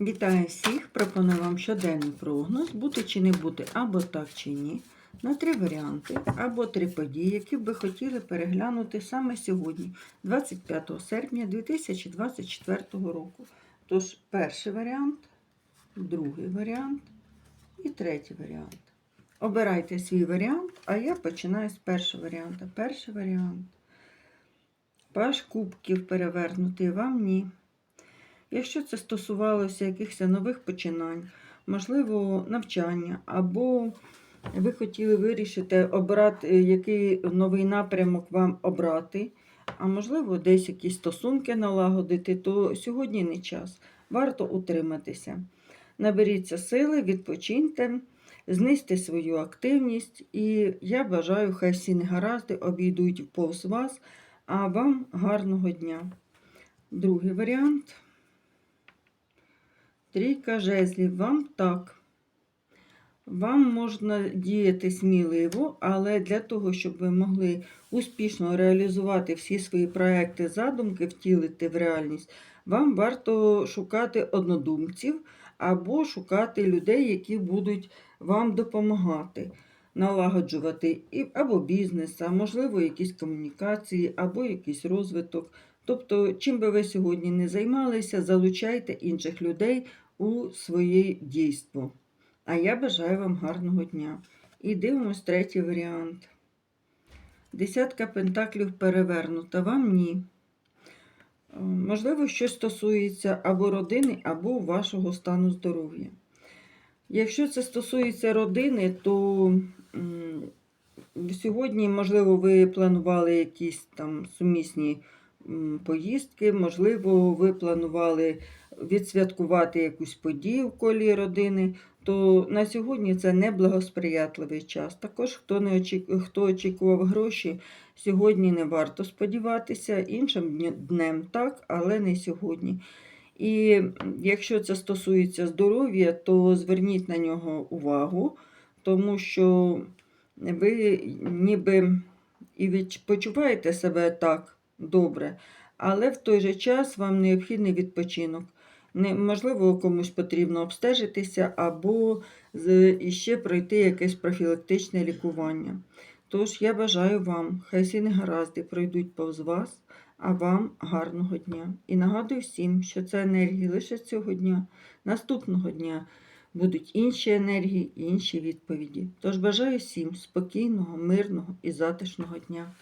Вітаю всіх! Пропоную вам щоденний прогноз, бути чи не бути, або так чи ні, на три варіанти, або три події, які б ви хотіли переглянути саме сьогодні, 25 серпня 2024 року. Тож, перший варіант, другий варіант і третій варіант. Обирайте свій варіант, а я починаю з першого варіанту. Перший варіант. Паш кубків перевернутий вам ні. Якщо це стосувалося якихось нових починань, можливо, навчання, або ви хотіли вирішити, обрати, який новий напрямок вам обрати, а можливо, десь якісь стосунки налагодити, то сьогодні не час. Варто утриматися. Наберіться сили, відпочиньте, знизьте свою активність, і я бажаю, хай всі негаразди обійдуть повз вас, а вам гарного дня. Другий варіант. Трійка жезлів, вам так. Вам можна діяти сміливо, але для того, щоб ви могли успішно реалізувати всі свої проекти, задумки, втілити в реальність, вам варто шукати однодумців або шукати людей, які будуть вам допомагати, налагоджувати або бізнес, а можливо, якісь комунікації, або якийсь розвиток. Тобто, чим би ви сьогодні не займалися, залучайте інших людей у своє дійство. А я бажаю вам гарного дня. І дивимось третій варіант. Десятка пентаклів перевернута, вам ні. Е, Можливо, щось стосується або родини, або вашого стану здоров'я. Якщо це стосується родини, то сьогодні, можливо, ви планували якісь там сумісні поїздки, можливо, ви планували відсвяткувати якусь подію в колі родини, то на сьогодні це не благосприятливий час. Також, хто, не очік... хто очікував гроші, сьогодні не варто сподіватися, іншим днем так, але не сьогодні. І якщо це стосується здоров'я, то зверніть на нього увагу, тому що ви ніби і почуваєте себе так добре, але в той же час вам необхідний відпочинок. Можливо, комусь потрібно обстежитися або з, іще пройти якесь профілактичне лікування. Тож я бажаю вам, хай всі негаразди пройдуть повз вас, а вам гарного дня. І нагадую всім, що це енергії лише цього дня, наступного дня будуть інші енергії і інші відповіді. Тож бажаю всім спокійного, мирного і затишного дня.